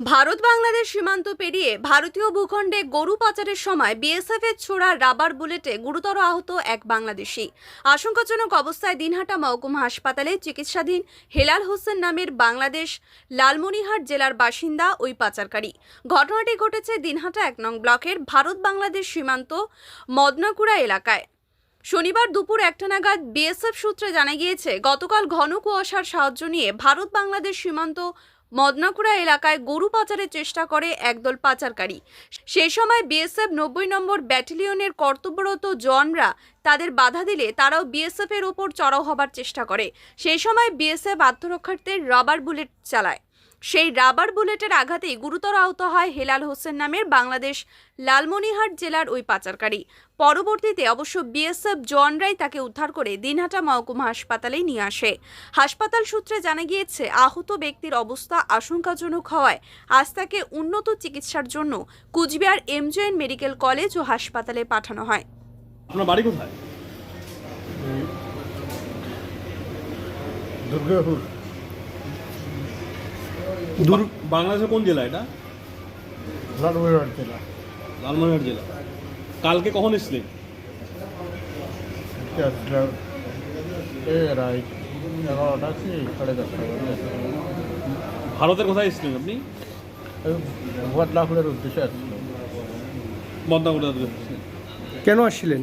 ভারত বাংলাদেশ সীমান্ত পেরিয়ে ভারতীয় ভূখণ্ডে গরু পাচারের সময় বিএসএফ এর ছোড়া রাবার বুলেটে গুরুতর আহত এক বাংলাদেশি। আশঙ্কাজনক অবস্থায় দিনহাটা মহকুমা হাসপাতালে চিকিৎসাধীন হেলাল হোসেন নামের বাংলাদেশ লালমনিরহাট জেলার বাসিন্দা ওই পাচারকারী। ঘটনাটি ঘটেছে দিনহাটা এক নং ব্লকের ভারত বাংলাদেশ সীমান্ত মদনাকুড়া এলাকায়। শনিবার দুপুর একটা নাগাদ বিএসএফ সূত্রে জানা গিয়েছে, গতকাল ঘন কুয়াশার সাহায্য নিয়ে ভারত বাংলাদেশ সীমান্ত মদনাকুড়া এলাকায় গরু পাচারের চেষ্টা করে একদল পাচারকারী। সে সময় বিএসএফ নব্বই নম্বর ব্যাটালিয়নের কর্তব্যরত জনরা তাদের বাধা দিলে তারাও বিএসএফ এর ওপর চড়াও হবার চেষ্টা করে। সেই সময় বিএসএফ আত্মরক্ষার্থে রাবার বুলেট চালায়। সেই রাবার বুলেটের আঘাতেই গুরুতর আহত হয় হেলাল হোসেন নামের বাংলাদেশ লালমনিহাট জেলার ওই পাচারকারী। পরবর্তীতে অবশ্য বিএসএফ জওয়ানরাই তাকে উদ্ধার করে দিনহাটা মহকুমা হাসপাতালে নিয়ে আসে। হাসপাতাল সূত্রে জানা গিয়েছে আহত ব্যক্তির অবস্থা আশঙ্কাজনক হওয়ায় আজ তাকে উন্নত চিকিৎসার জন্য কুচবিহার এমজেএন মেডিকেল কলেজ ও হাসপাতালে পাঠানো হয়। আপনার বাড়ি কোথায়? দুর্গাপুর। দূর বাংলাদেশের কোন জেলা এটা? লালমনিরহাট জেলা। লালমনিরহাট জেলা। কালকে কখন রাত এগারোটা কি? সাড়ে দশটা ভারতের কোথায় এসেছিলেন আপনি? বদলাপুরের উদ্দেশ্যে আসছিল বদনাগুড়া থেকে কেন আসছিলেন?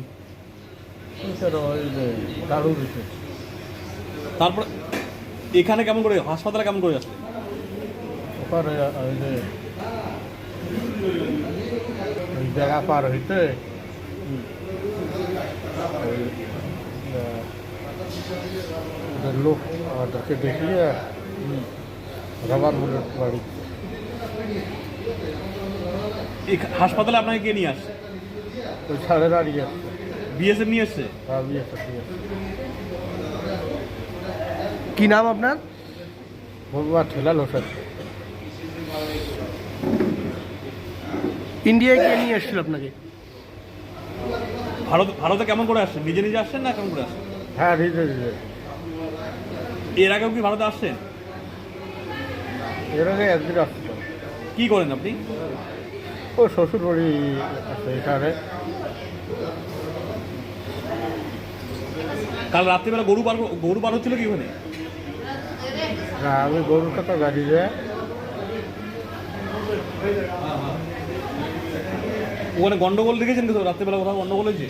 তারপর এখানে কেমন করে হাসপাতালে কেমন করে আসলেন? ওখানে ওই যে ওই জায়গা পার হইতে লোক আমাদেরকে দেখিয়ে রাবার বুলেট বাড়ি। হাসপাতালে আপনাকে কে নিয়ে আসছে? ওই ছাড়ে দাঁড়িয়ে আসছে বিএসএফ নিয়ে এসছে? আমি একটা দিয়ে কি নাম আপনার? বলবা ঠেলা লোসার ইন্ডিয়ায় কে নিয়ে এসেছিল আপনাকে? ভারত ভারতে কেমন করে আসছেন? নিজে নিজে আসছেন না কেমন করে আসছেন? হ্যাঁ দিতে দিতে এর আগেও কি ভারতে আসছেন? এর আগে একদিন আসছিল। কি করেন আপনি? ও শ্বশুর বাড়ি আছে এখানে। কাল রাত্রিবেলা গরু পার গরু পার হচ্ছিল কি ওখানে? না আমি গরুর কথা গাড়ি যায় ওখানে গন্ডগোল দেখেছেন তো রাত্রিবেলা কোথাও গন্ডগোল হয়েছে?